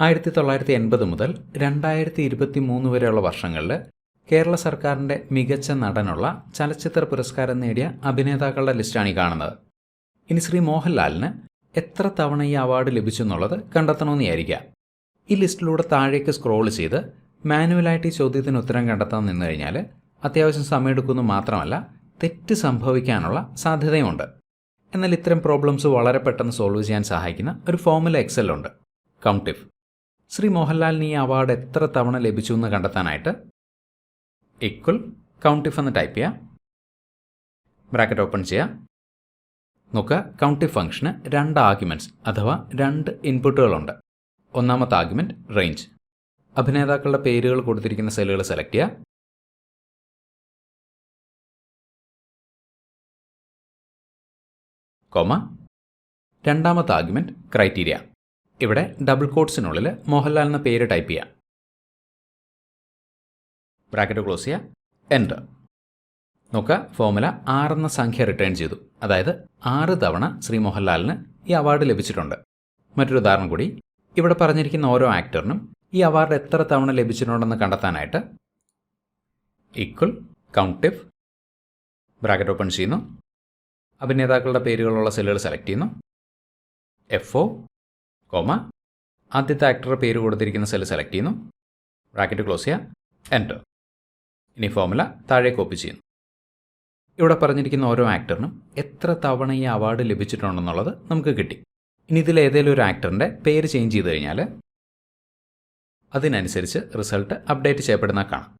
ആയിരത്തി തൊള്ളായിരത്തി എൺപത് മുതൽ രണ്ടായിരത്തി ഇരുപത്തി മൂന്ന് വരെയുള്ള വർഷങ്ങളിൽ കേരള സർക്കാരിന്റെ മികച്ച നടനുള്ള ചലച്ചിത്ര പുരസ്കാരം നേടിയ അഭിനേതാക്കളുടെ ലിസ്റ്റാണ് ഈ കാണുന്നത്. ഇനി ശ്രീ മോഹൻലാലിന് എത്ര തവണ ഈ അവാർഡ് ലഭിച്ചു എന്നുള്ളത് കണ്ടെത്തണമെന്ന് വിചാരിക്കുക. ഈ ലിസ്റ്റിലൂടെ താഴേക്ക് സ്ക്രോൾ ചെയ്ത് മാനുവലായിട്ട് ഈ ചോദ്യത്തിന് ഉത്തരം കണ്ടെത്താൻ നിന്നു കഴിഞ്ഞാൽ അത്യാവശ്യം സമയമെടുക്കുന്നു മാത്രമല്ല തെറ്റ് സംഭവിക്കാനുള്ള സാധ്യതയുമുണ്ട്. എന്നാൽ ഇത്തരം പ്രോബ്ലംസ് വളരെ പെട്ടെന്ന് സോൾവ് ചെയ്യാൻ സഹായിക്കുന്ന ഒരു ഫോമുല എക്സൽ ഉണ്ട്. കൗണ്ടിഫ് ശ്രീ മോഹൻലാലിന് ഈ അവാർഡ് എത്ര തവണ ലഭിച്ചു എന്ന് കണ്ടെത്താനായിട്ട് ഇക്വൽ കൗണ്ടിഫ് എന്ന് ടൈപ്പ് ചെയ്യുക ബ്രാക്കറ്റ് ഓപ്പൺ ചെയ്യുക നോക്കുക കൗണ്ടിഫ് ഫംഗ്ഷന് രണ്ട് ആർഗ്യുമെന്റ്സ് അഥവാ രണ്ട് ഇൻപുട്ടുകളുണ്ട് ഒന്നാമത്തെ ആർഗ്യുമെന്റ് റേഞ്ച് അഭിനേതാക്കളുടെ പേരുകൾ കൊടുത്തിരിക്കുന്ന സെല്ലുകൾ സെലക്ട് ചെയ്യുക കോമ. രണ്ടാമത്തെ ആർഗ്യുമെന്റ് ക്രൈറ്റീരിയ ഇവിടെ ഡബിൾ കോട്ട്സിനുള്ളിൽ മോഹൻലാൽ എന്ന പേര് ടൈപ്പ് ചെയ്യാം. ബ്രാക്കറ്റ് ക്ലോസ് ചെയ്യുക എന്റർ നോക്കുക ഫോമുല ആറെന്ന സംഖ്യ റിട്ടേൺ ചെയ്തു. അതായത് ആറ് തവണ ശ്രീ മോഹൻലാലിന് ഈ അവാർഡ് ലഭിച്ചിട്ടുണ്ട്. മറ്റൊരു ഉദാഹരണം കൂടി ഇവിടെ പറഞ്ഞിരിക്കുന്ന ഓരോ ആക്ടറിനും ഈ അവാർഡ് എത്ര തവണ ലഭിച്ചിട്ടുണ്ടെന്ന് കണ്ടെത്താനായിട്ട് ഈക്വൽ കൗണ്ടിഫ് ബ്രാക്കറ്റ് ഓപ്പൺ ചെയ്യുന്നു. അഭിനേതാക്കളുടെ പേരുകളുള്ള സെല്ലുകൾ സെലക്ട് ചെയ്യുന്നു. F O comma. ആദ്യത്തെ ആക്ടറുടെ പേര് കൊടുത്തിരിക്കുന്ന സെൽ സെലക്ട് ചെയ്യുന്നു. ബ്രാക്കറ്റ് ക്ലോസ് ചെയ്യുക. എന്റർ ഇനി ഫോമുല താഴെ കോപ്പി ചെയ്യുന്നു. ഇവിടെ പറഞ്ഞിരിക്കുന്ന ഓരോ ആക്ടറിനും എത്ര തവണ ഈ അവാർഡ് ലഭിച്ചിട്ടുണ്ടെന്നുള്ളത് നമുക്ക് കിട്ടി. ഇനി ഇതിൽ ഏതെങ്കിലും ഒരു ആക്ടറിന്റെ പേര് ചേഞ്ച് ചെയ്ത് കഴിഞ്ഞാൽ അതിനനുസരിച്ച് റിസൾട്ട് അപ്ഡേറ്റ് ചെയ്യപ്പെടുന്ന കാണാം.